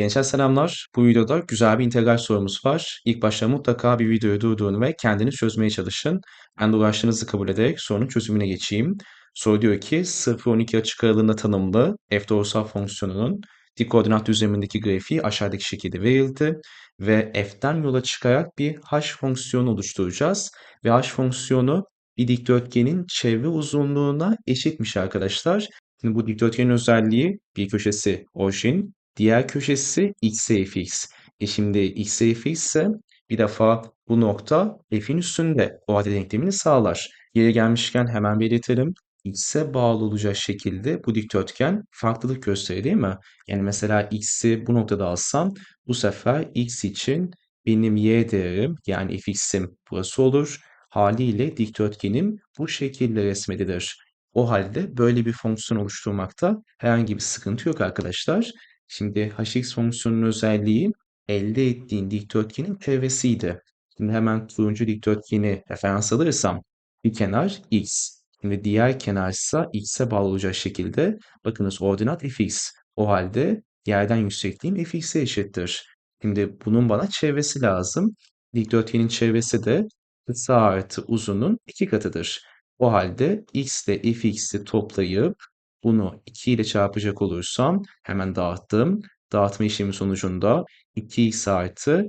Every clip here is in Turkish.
Gençler selamlar. Bu videoda güzel bir integral sorumuz var. İlk başta mutlaka bir videoyu durdurun ve kendiniz çözmeye çalışın. Ben de uğraştığınızı kabul ederek sorunun çözümüne geçeyim. Soru diyor ki 0-12 açık aralığında tanımlı f doğrusal fonksiyonunun dik koordinat düzlemindeki grafiği aşağıdaki şekilde verildi ve f'ten yola çıkarak bir h fonksiyonu oluşturacağız ve h fonksiyonu bir dikdörtgenin çevre uzunluğuna eşitmiş arkadaşlar. Şimdi bu dikdörtgenin özelliği bir köşesi orijin, Diğer köşesi x'e fx. E şimdi x'e fx ise bir defa bu nokta f'in üstünde o halde denklemini sağlar. Yere gelmişken hemen belirtelim. x'e bağlı olacak şekilde bu dikdörtgen farklılık gösterir değil mi? Yani mesela x'i bu noktada alsam bu sefer x için benim y değerim yani fx'im burası olur. Haliyle dikdörtgenim bu şekilde resmedilir. O halde böyle bir fonksiyon oluşturmakta herhangi bir sıkıntı yok arkadaşlar. Şimdi hx fonksiyonunun özelliği elde ettiğin dikdörtgenin çevresiydi. Şimdi hemen turuncu dikdörtgeni referans alırsam bir kenar x. Şimdi diğer kenar ise x'e bağlı olacak şekilde bakınız ordinat fx. O halde yerden yüksekliğim fx'e eşittir. Şimdi bunun bana çevresi lazım. Dikdörtgenin çevresi de kısa artı uzunun iki katıdır. O halde x ile fx'i toplayıp bunu 2 ile çarpacak olursam hemen dağıttım. Dağıtma işlemi sonucunda 2x artı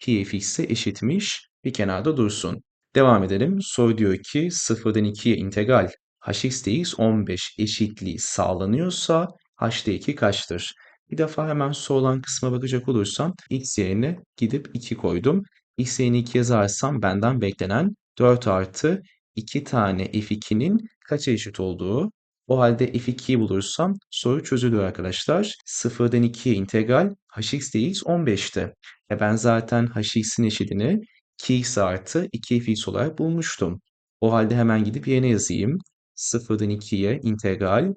2fx'e eşitmiş. Bir kenarda dursun. Devam edelim. Soru diyor ki 0'dan 2'ye integral hx dx 15 eşitliği sağlanıyorsa h'de 2 kaçtır? Bir defa hemen sorulan kısma bakacak olursam x yerine gidip 2 koydum. x yerine 2 yazarsam benden beklenen 4 artı 2 tane f2'nin kaça eşit olduğu o halde f2'yi bulursam soru çözülür arkadaşlar. 0'dan 2'ye integral hx dx 15'ti. E ben zaten hx'in eşitini 2x artı 2fx olarak bulmuştum. O halde hemen gidip yerine yazayım. 0'dan 2'ye integral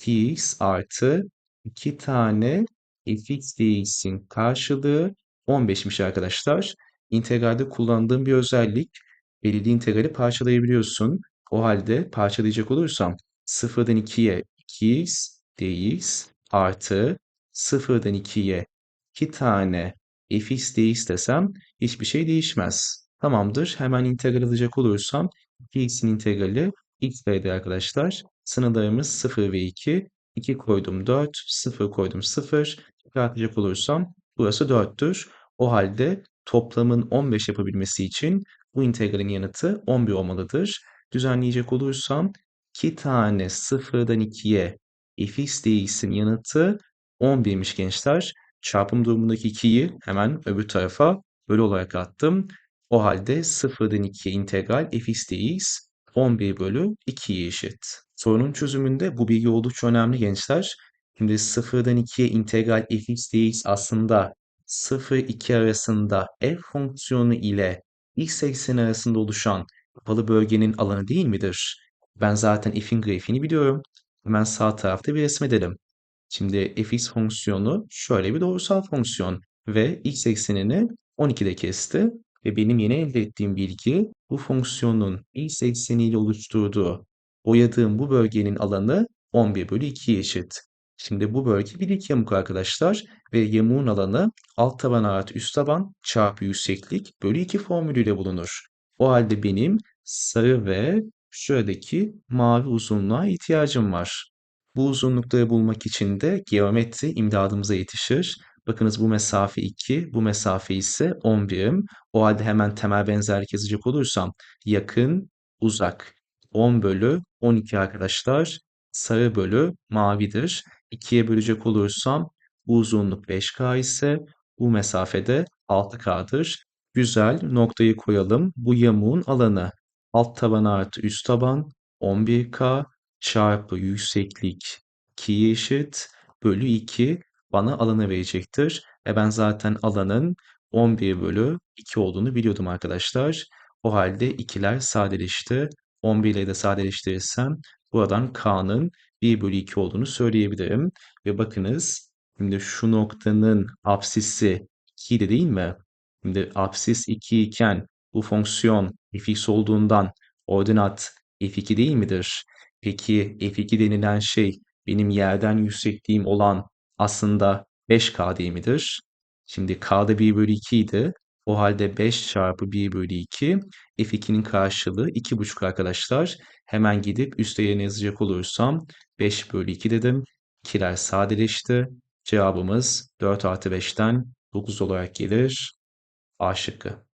2x artı 2 tane fx dx'in karşılığı 15'miş arkadaşlar. İntegralde kullandığım bir özellik belirli integrali parçalayabiliyorsun. O halde parçalayacak olursam 0'dan 2'ye 2x dx artı 0'dan 2'ye 2 tane fx dx desem hiçbir şey değişmez. Tamamdır. Hemen integral alacak olursam 2x'in integrali x arkadaşlar. Sınırlarımız 0 ve 2. 2 koydum 4, 0 koydum 0. Çıkartacak olursam burası 4'tür. O halde toplamın 15 yapabilmesi için bu integralin yanıtı 11 olmalıdır. Düzenleyecek olursam 2 tane 0'dan 2'ye fx dx'in yanıtı 11'miş gençler. Çarpım durumundaki 2'yi hemen öbür tarafa bölü olarak attım. O halde 0'dan 2'ye integral fx dx 11 bölü 2'ye eşit. Sorunun çözümünde bu bilgi oldukça önemli gençler. Şimdi 0'dan 2'ye integral fx dx aslında 0-2 arasında f fonksiyonu ile x ekseni arasında oluşan kapalı bölgenin alanı değil midir? Ben zaten f'in grafiğini biliyorum. Hemen sağ tarafta bir resmedelim. Şimdi fx fonksiyonu şöyle bir doğrusal fonksiyon ve x eksenini 12'de kesti ve benim yeni elde ettiğim bilgi bu fonksiyonun x ekseniyle oluşturduğu boyadığım bu bölgenin alanı 11 bölü 2'ye eşit. Şimdi bu bölge bir dik yamuk arkadaşlar ve yamuğun alanı alt taban artı üst taban çarpı yükseklik bölü 2 formülüyle bulunur. O halde benim sarı ve şuradaki mavi uzunluğa ihtiyacım var. Bu uzunlukları bulmak için de geometri imdadımıza yetişir. Bakınız bu mesafe 2, bu mesafe ise 10 birim. O halde hemen temel benzerlik yazacak olursam yakın, uzak. 10 bölü 12 arkadaşlar sarı bölü mavidir. 2'ye bölecek olursam bu uzunluk 5K ise bu mesafede 6K'dır. Güzel noktayı koyalım. Bu yamuğun alanı alt taban artı üst taban 11K çarpı yükseklik 2'ye eşit bölü 2 bana alanı verecektir. E ben zaten alanın 11 bölü 2 olduğunu biliyordum arkadaşlar. O halde ikiler sadeleşti. 11 ile de sadeleştirirsem buradan K'nın 1 bölü 2 olduğunu söyleyebilirim. Ve bakınız şimdi şu noktanın apsisi 2 idi değil mi? Şimdi apsis 2 iken bu fonksiyon fx olduğundan ordinat f2 değil midir? Peki f2 denilen şey benim yerden yüksekliğim olan aslında 5K değil midir? Şimdi K'da 1 bölü 2 idi. O halde 5 çarpı 1 bölü 2. F2'nin karşılığı 2,5 arkadaşlar. Hemen gidip üstte yerine yazacak olursam 5 bölü 2 dedim. Kiler sadeleşti. Cevabımız 4 artı 5'ten 9 olarak gelir. A şıkkı.